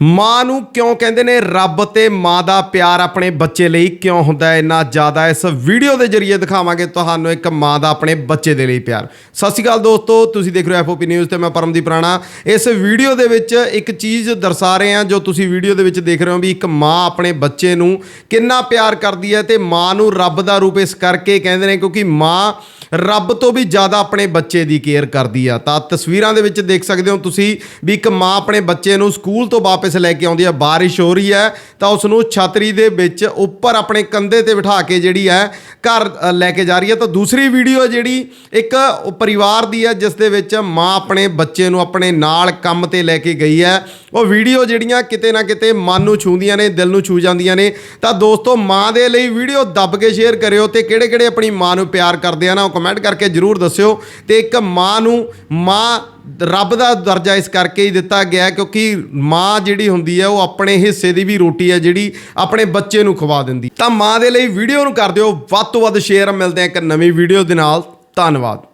ਮਾਂ ਨੂੰ ਕਿਉਂ ਕਹਿੰਦੇ ਨੇ? ਰੱਬ ਤੇ ਮਾਂ ਦਾ ਪਿਆਰ ਆਪਣੇ ਬੱਚੇ ਲਈ ਕਿਉਂ ਹੁੰਦਾ ਹੈ? ਇੰਨਾ ਜ਼ਿਆਦਾ ਇਸ ਵੀਡੀਓ ਦੇ ਜ਼ਰੀਏ ਦਿਖਾਵਾਂਗੇ ਤੁਹਾਨੂੰ ਇੱਕ ਮਾਂ ਦਾ ਆਪਣੇ ਬੱਚੇ ਦੇ ਲਈ ਪਿਆਰ। ਸਤਿ ਸ਼੍ਰੀ ਅਕਾਲ ਦੋਸਤੋ, ਤੁਸੀਂ ਦੇਖ ਰਹੇ ਹੋ ਐਫਓਪੀ ਨਿਊਜ਼ ਤੇ ਮੈਂ ਪਰਮਦੀਪ ਰਾਣਾ। ਇਸ ਵੀਡੀਓ ਦੇ ਵਿੱਚ ਇੱਕ ਚੀਜ਼ ਦਰਸਾ ਰਹੇ ਹਾਂ ਜੋ ਤੁਸੀਂ ਵੀਡੀਓ ਦੇ ਵਿੱਚ ਦੇਖ ਰਹੇ ਹੋ ਵੀ ਇੱਕ ਮਾਂ ਆਪਣੇ ਬੱਚੇ ਨੂੰ ਕਿੰਨਾ ਪਿਆਰ ਕਰਦੀ ਹੈ ਤੇ ਮਾਂ ਨੂੰ ਰੱਬ ਦਾ ਰੂਪ ਇਸ ਕਰਕੇ ਕਹਿੰਦੇ ਨੇ ਕਿਉਂਕਿ ਮਾਂ ਰੱਬ ਤੋਂ ਵੀ ਜ਼ਿਆਦਾ ਆਪਣੇ ਬੱਚੇ ਦੀ ਕੇਅਰ ਕਰਦੀ ਆ। ਤਾਂ ਤਸਵੀਰਾਂ ਦੇ ਵਿੱਚ ਦੇਖ ਸਕਦੇ ਹੋ ਤੁਸੀਂ ਵੀ ਇੱਕ ਮਾਂ ਆਪਣੇ ਬੱਚੇ ਨੂੰ ਸਕੂਲ ਤੋਂ ਵਾਪਸ ਲੈ ਕੇ ਆਉਂਦੀ ਹੈ ਬਾਰਿਸ਼ ਹੋ ਰਹੀ ਹੈ, ਤਾਂ ਉਸ ਨੂੰ ਛਤਰੀ ਦੇ ਵਿੱਚ ਉੱਪਰ ਆਪਣੇ ਕੰਧੇ ਤੇ ਬਿਠਾ ਕੇ ਜਿਹੜੀ ਹੈ ਘਰ ਲੈ ਕੇ ਜਾ ਰਹੀ ਹੈ। ਤਾਂ ਦੂਸਰੀ ਵੀਡੀਓ ਜਿਹੜੀ ਇੱਕ ਪਰਿਵਾਰ ਦੀ ਹੈ, ਜਿਸ ਦੇ ਵਿੱਚ ਮਾਂ ਆਪਣੇ ਬੱਚੇ ਨੂੰ ਆਪਣੇ ਨਾਲ ਕੰਮ ਤੇ ਲੈ ਕੇ ਗਈ ਹੈ। ਉਹ ਵੀਡੀਓ ਜਿਹੜੀਆਂ ਕਿਤੇ ਨਾ ਕਿਤੇ ਮਨ ਨੂੰ ਛੂੰਦੀਆਂ ਨੇ, ਦਿਲ ਨੂੰ ਛੂ ਜਾਂਦੀਆਂ ਨੇ। ਤਾਂ ਦੋਸਤੋ, ਮਾਂ ਦੇ ਲਈ ਵੀਡੀਓ ਦੱਬ ਕੇ ਸ਼ੇਅਰ ਕਰਿਓ ਤੇ ਕਿਹੜੇ ਕਿਹੜੇ ਆਪਣੀ ਮਾਂ ਨੂੰ ਪਿਆਰ ਕਰਦੇ ਆ ਨਾ, ਉਹ ਕਮੈਂਟ ਕਰਕੇ ਜਰੂਰ ਦੱਸਿਓ ਤੇ ਇੱਕ ਮਾਂ ਨੂੰ ਮਾਂ ਰੱਬ ਦਾ ਦਰਜਾ ਇਸ ਕਰਕੇ ਹੀ ਦਿੱਤਾ ਗਿਆ ਕਿਉਂਕਿ ਮਾਂ ਜਿਹੜੀ ਹੁੰਦੀ ਹੈ ਉਹ ਆਪਣੇ ਹਿੱਸੇ ਦੀ ਵੀ ਰੋਟੀ ਹੈ ਜਿਹੜੀ ਆਪਣੇ ਬੱਚੇ ਨੂੰ ਖਵਾ ਦਿੰਦੀ। ਤਾਂ ਮਾਂ ਦੇ ਲਈ ਵੀਡੀਓ ਨੂੰ ਕਰ ਦਿਓ, ਵੱਧ ਤੋਂ ਵੱਧ ਸ਼ੇਅਰ ਮਿਲਦੇ ਆ ਇੱਕ ਨਵੀਂ ਵੀਡੀਓ ਦੇ ਨਾਲ। ਧੰਨਵਾਦ।